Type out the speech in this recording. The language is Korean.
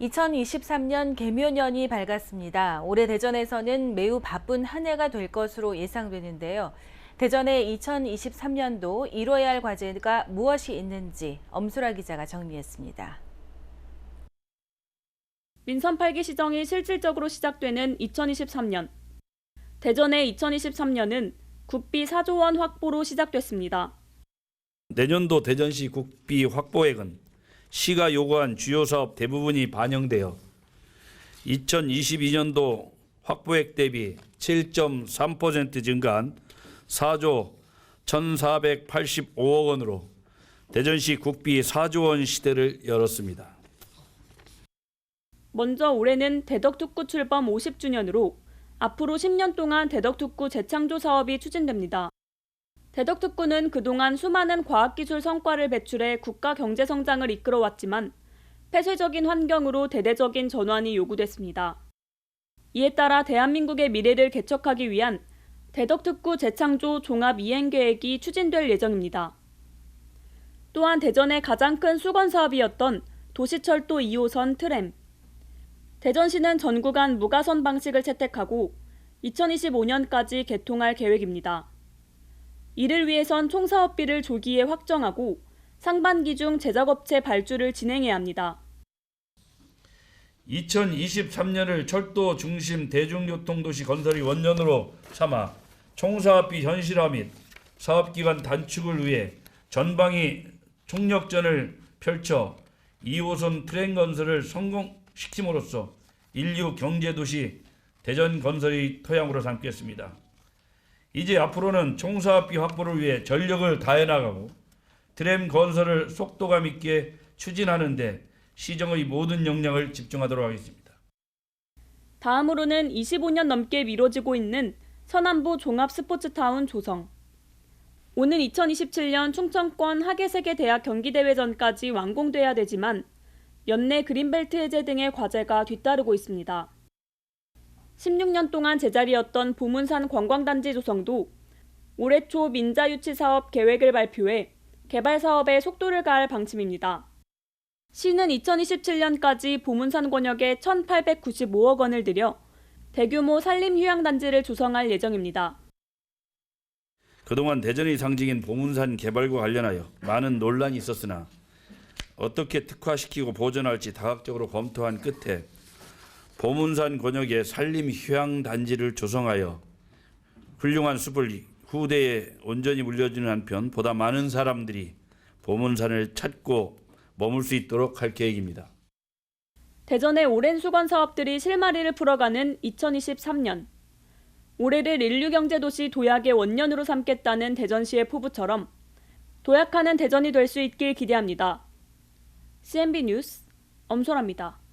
2023년 개묘년이 밝았습니다. 올해 대전에서는 매우 바쁜 한 해가 될 것으로 예상되는데요. 대전의 2023년도 이뤄야 할 과제가 무엇이 있는지 엄수라 기자가 정리했습니다. 민선 8기 시정이 실질적으로 시작되는 2023년. 대전의 2023년은 국비 4조 원 확보로 시작됐습니다. 내년도 대전시 국비 확보액은 시가 요구한 주요 사업 대부분이 반영되어 2022년도 확보액 대비 7.3% 증가한 4조 1,485억 원으로 대전시 국비 4조 원 시대를 열었습니다. 먼저 올해는 대덕특구 출범 50주년으로 앞으로 10년 동안 대덕특구 재창조 사업이 추진됩니다. 대덕특구는 그동안 수많은 과학기술 성과를 배출해 국가 경제 성장을 이끌어왔지만 폐쇄적인 환경으로 대대적인 전환이 요구됐습니다. 이에 따라 대한민국의 미래를 개척하기 위한 대덕특구 재창조 종합 이행 계획이 추진될 예정입니다. 또한 대전의 가장 큰 수건 사업이었던 도시철도 2호선 트램. 대전시는 전구간 무가선 방식을 채택하고 2025년까지 개통할 계획입니다. 이를 위해선 총사업비를 조기에 확정하고 상반기 중 제작업체 발주를 진행해야 합니다. 2023년을 철도 중심 대중교통도시 건설이 원년으로 삼아 총사업비 현실화 및 사업기간 단축을 위해 전방위 총력전을 펼쳐 2호선 트램 건설을 성공시킴으로써 인류 경제도시 대전 건설의 토양으로 삼겠습니다. 이제 앞으로는 총사업비 확보를 위해 전력을 다해 나가고 트램 건설을 속도감 있게 추진하는 데 시정의 모든 역량을 집중하도록 하겠습니다. 다음으로는 25년 넘게 미뤄지고 있는 서남부 종합 스포츠타운 조성. 오는 2027년 충청권 하계세계대학 경기대회 전까지 완공돼야 되지만 연내 그린벨트 해제 등의 과제가 뒤따르고 있습니다. 16년 동안 제자리였던 보문산 관광단지 조성도 올해 초 민자유치 사업 계획을 발표해 개발 사업에 속도를 가할 방침입니다. 시는 2027년까지 보문산 권역에 1,895억 원을 들여 대규모 산림 휴양단지를 조성할 예정입니다. 그동안 대전의 상징인 보문산 개발과 관련하여 많은 논란이 있었으나 어떻게 특화시키고 보존할지 다각적으로 검토한 끝에 보문산 권역에 산림 휴양 단지를 조성하여 훌륭한 숲을 후대에 온전히 물려주는 한편 보다 많은 사람들이 보문산을 찾고 머물 수 있도록 할 계획입니다. 대전의 오랜 수건 사업들이 실마리를 풀어가는 2023년. 올해를 인류 경제 도시 도약의 원년으로 삼겠다는 대전시의 포부처럼 도약하는 대전이 될 수 있길 기대합니다. CNB 뉴스 엄소라입니다.